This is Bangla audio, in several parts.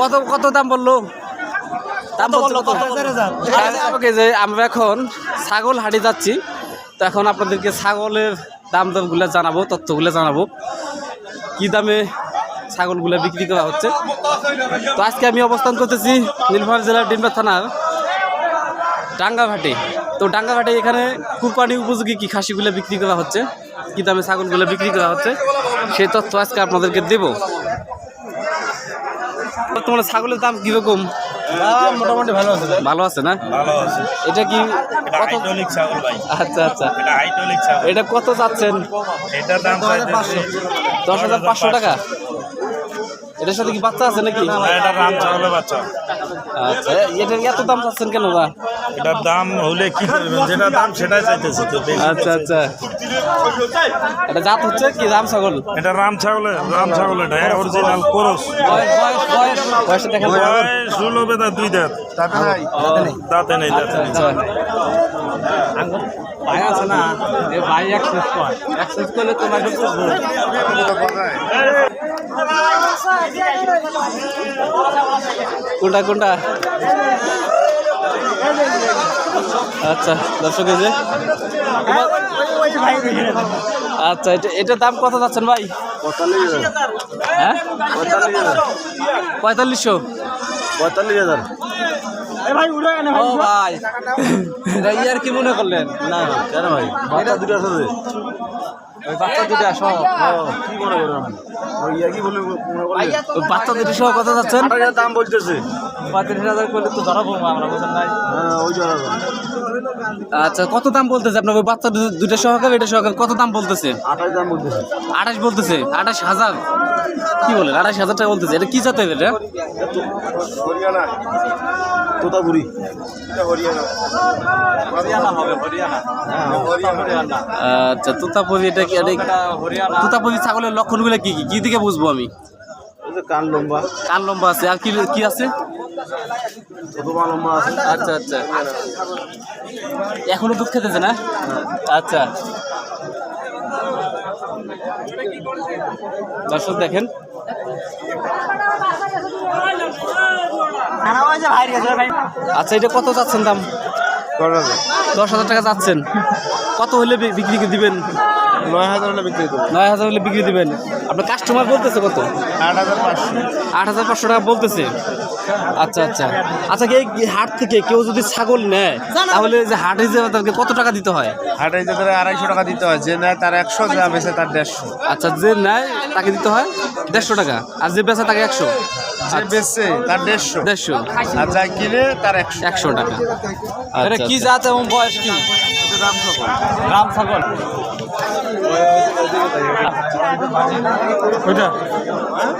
কত কত দাম বলল? দাম বলল কত আমাকে যে আমরা এখন ছাগল হাটে যাচ্ছি তো এখন আপনাদেরকে ছাগলের দাম দরগুলো জানাব তথ্যগুলো জানাব। কি দামে ছাগলগুলো বিক্রি করা হচ্ছে? তো আজকে আমি অবস্থান করতেছি নীলফামারী জেলার ডিমবা থানার ডাঙ্গাঘাটে তো ডাঙ্গাঘাটে এখানে কুরবানি উপযোগী কি খাসিগুলো বিক্রি করা হচ্ছে? কি দামে ছাগলগুলো বিক্রি করা হচ্ছে? সেই তথ্য আজকে আপনাদেরকে দেব। তোমার ছাগলের দাম কীরকম? মোটামুটি ভালো আছে ভালো আছে না? ভালো আছে। এটা কি হাইড্রোলিক ছাগল ভাই। আচ্ছা আচ্ছা। এটা হাইড্রোলিক ছাগল। এটা কত যাচ্ছেন? এটা দাম চাইতেছে দশ হাজার পাঁচশো টাকা? এটার সাথে কি বাচ্চা আছে নাকি? না, এটা রাম ছাগলের বাচ্চা। আচ্ছা এটার এত দাম চাচ্ছেন কেন দা এটার দাম হলে কি করবেন? যেটা দাম সেটাই চাইতেছে তো আচ্ছা আচ্ছা। এটা জাত হচ্ছে কি রাম ছাগল? এটা রাম ছাগলের রাম ছাগল এটা অরিজিনাল কোরস। বয়স বয়স বয়স বয়সটা দেখেন। বয়স হলো বেদা দুই দাঁত। দাঁতে নেই। দাঁতে নেই। ভাই আছে না? এ ভাই অ্যাক্সেস কর অ্যাক্সেস করলে তোমার কোনটা কোনটা? আচ্ছা দর্শক যে। আচ্ছা এটা এটার দাম কত যাচ্ছেন ভাই? হ্যাঁ? পঁয়তাল্লিশশো। পঁয়তাল্লিশ হাজার ও ভাই ইয়ার কি মনে করলেন? না কেন ভাই? দুটো আছে। ওই বাচ্চা দুটো সহ কি মনে করেন ওই ইয়া কি বলে ওই বাচ্চা দুটো সহ কত যাচ্ছেন? দাম বলতেছে। পঁয়ত্রিশ হাজার করলে তো ধরা পড়ব আমরা বুঝেন নাই। হ্যাঁ ওই জন্য আচ্ছা কত দাম বলতেছে আপনার ওই বাচ্চা দুটা দুটো সহকারে এটা সহকারে কত দাম বলতেছে? আঠাশ দাম বলতেছে। আঠাশ বলতেছে? আঠাশ হাজার? কি বলেন? আঠাশ হাজার টাকা বলতেছে। এটা কি জাতের এটা? হরিয়ানা। তোতাপুরি। আচ্ছা তোতাপুরি এটা কি তোতাপুরি ছাগলের লক্ষণগুলো কি কি? কি দিকে বুঝব আমি? কান লম্বা। কান লম্বা আছে। আর কি কি আছে? লম্বা আছে। আচ্ছা আচ্ছা। এখনও দুধ খেতেছে না? আচ্ছা। দর্শক দেখেন। আচ্ছা এটা কত যাচ্ছেন দাম? দশ হাজার। টাকা চাচ্ছেন কত হলে বিক্রি দিবেন? নয় হাজার হলে বিক্রি দেবো নয় হাজার হলে বিক্রি দিবেন। আপনার কাস্টমার বলতেছে কত? আট হাজার পাঁচশো। আট হাজার পাঁচশো টাকা বলতেছে। আচ্ছা আচ্ছা। আচ্ছা এই হাট থেকে কেউ যদি ছাগল নেয় তাহলে যে হাট হিসেবে তাদেরকে কত টাকা দিতে হয়? হাটে যে তারা আড়াইশো টাকা দিতে হয়। যে নেয় তার একশো যা বেছে তার দেড়শো। আচ্ছা যে নেয় তাকে দিতে হয় দেড়শো টাকা আর যে বেচা তাকে একশো। যে বেচছে তার দেড়শো। দেড়শো। আর যা কিনে তার একশো। একশো টাকা। এটা আচ্ছা, কি আচ্ছা। জাত এবং বয়স কি? রাম ছাগল ওইটা?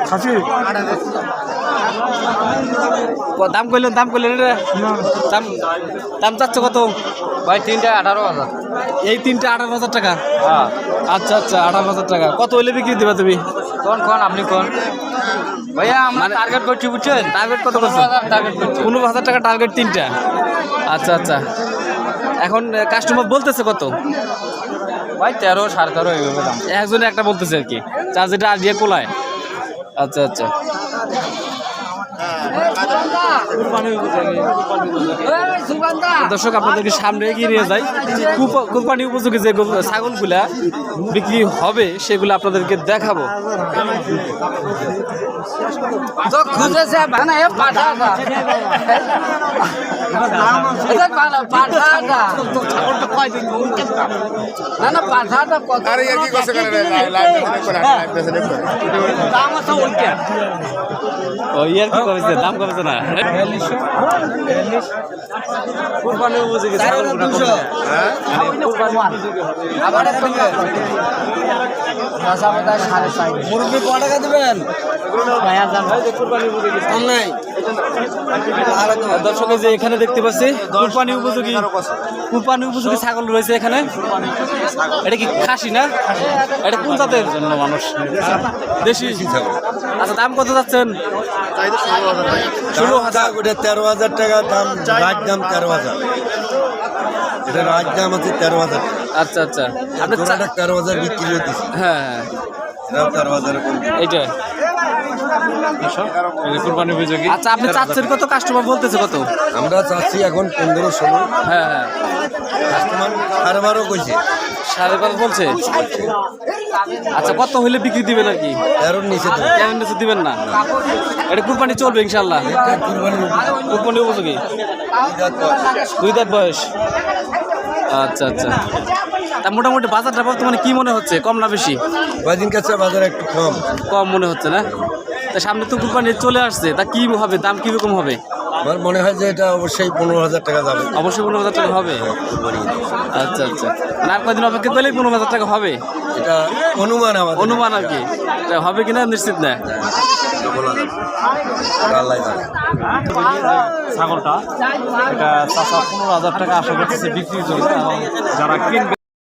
খাসি? ক- দাম করলেন দাম করলেন রে। দাম দাম চাচ্ছ কত? ভাই তিনটা আঠারো হাজার। এই তিনটে আঠারো হাজার টাকা? আচ্ছা আচ্ছা আঠারো হাজার টাকা। কত হলে বিক্রি দিবা তুমি? কোন কোন আপনি কোন? ভাইয়া আমরা মানে- টার্গেট করছি বুঝছেন? টার্গেট কত করছ টার্গেট করছি। পনেরো হাজার টাকা টার্গেট তিনটা। আচ্ছা আচ্ছা। এখন কাস্টমার বলতেছে কত? ভাই তেরো সাড়ে তেরো এইভাবে দাম। একজনে একটা বলতেছে আর কি চার যেটা আর দিয়ে কোলায়? আচ্ছা আচ্ছা। দর্শক আপনাদেরকে সামনে এগিয়ে নিয়ে যাই। কোরবানি উপযোগী যে ছাগলগুলা বিক্রি হবে সেগুলো আপনাদেরকে দেখাবো। খুঁজেছে না না পাঠাটা কত দাম আছে ওইটা ও দাম না কোরবানি উপযোগী ছাগলগুলা কত? আবার সাড়ে চার মুরব্বি ক টাকা দিবেন দর্শকের যে এখানে দেখতে পাচ্ছি কুরবানি উপযোগী কুরবানি উপযোগী ছাগল রয়েছে এখানে। এটা কি খাসি না? এটা কোন জাতের? জন্য মানুষ দেশি। আচ্ছা দাম কত যাচ্ছেন? ষোলো হাজার। ওটা তেরো হাজার। টাকা দাম রাজ দাম তেরো হাজার। এটা রাজ দাম আছে তেরো হাজার। আচ্ছা আচ্ছা। আপনার তেরো হাজার বিক্রি হতেছে হ্যাঁ হ্যাঁ। তেরো হাজার। এইটা। আচ্ছা আপনি চাচ্ছেন কত? কাস্টমার বলতেছে কত? আমরা চাচ্ছি এখন পনেরো ষোলো। হ্যাঁ হ্যাঁ। কাস্টমার সাড়ে বারো কইছে। সাড়ে পাঁচ বলছে? আচ্ছা কত হইলে বিক্রি দিবেন আর কি? তেরোর নিচে তো। কেন নিচে দিবেন না? এটা কুরবানি চলবে ইনশাল্লাহ কুরবানি উপযোগী। দুই দাঁত বয়স। আচ্ছা আচ্ছা। তা মোটামুটি বাজারটা বর্তমানে কি মনে হচ্ছে? কম না বেশি? কয়দিন কাছে বাজার একটু কম। কম মনে হচ্ছে না? তা সামনে তো কুরবানি চলে আসছে তা কি হবে? দাম কীরকম হবে? আমার মনে হয় যে এটা অবশ্যই পনেরো হাজার টাকা যাবে। অবশ্যই পনেরো হাজার টাকা হবে? আচ্ছা আচ্ছা। মানে আর কদিন অপেক্ষা করলেই পনেরো হাজার টাকা হবে? এটা অনুমান আমার অনুমান আর কি। তা হবে কিনা নিশ্চিত না? ছাগলটা এটা চাষা পনেরো হাজার টাকা আশা করতেছে বিক্রির জন্য যারা কিনবে